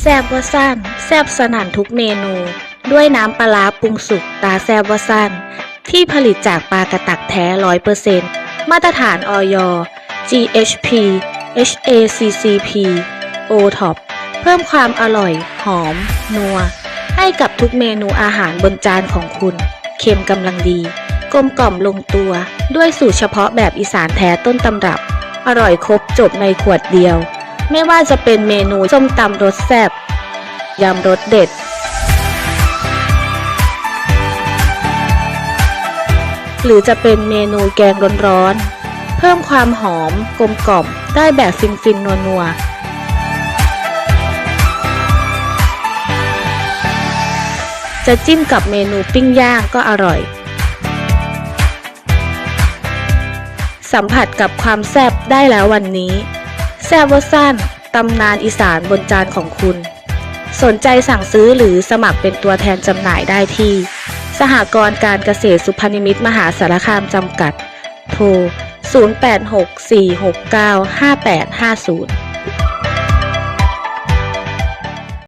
แซบวสั้นแซบสนั่นทุกเมนู ด้วยน้ำปลาปรุงสุกตาแซบวสั้น ที่ผลิตจากปลากระตักแท้ร้อยเปอร์เซ็นต์มาตรฐานออย GHP HACCP OTOP เพิ่มความอร่อย หอม นัว ให้กับทุกเมนูอาหารบนจานของคุณ เค็มกำลังดี กลมกล่อมลงตัว ด้วยสูตรเฉพาะแบบอีสานแท้ต้นตำรับ อร่อยครบจบในขวดเดียว ไม่ว่าจะเป็นเมนูส้มตำรสแซ่บยำรสเด็ด หรือจะเป็นเมนูแกงร้อนๆเพิ่มความหอมกลมกล่อมได้แบบฟินๆนัวๆจะจิ้มกับเมนูปิ้งย่างก็อร่อย สัมผัสกับความแซ่บได้แล้ววันนี้ แซบวอร์ซันตำนานอีสานบนจานของคุณ สนใจสั่งซื้อหรือสมัครเป็นตัวแทนจำหน่ายได้ที่ สหกรณ์การเกษตรสุพรรณมิตรมหาสารคามจำกัด โทร 0864695850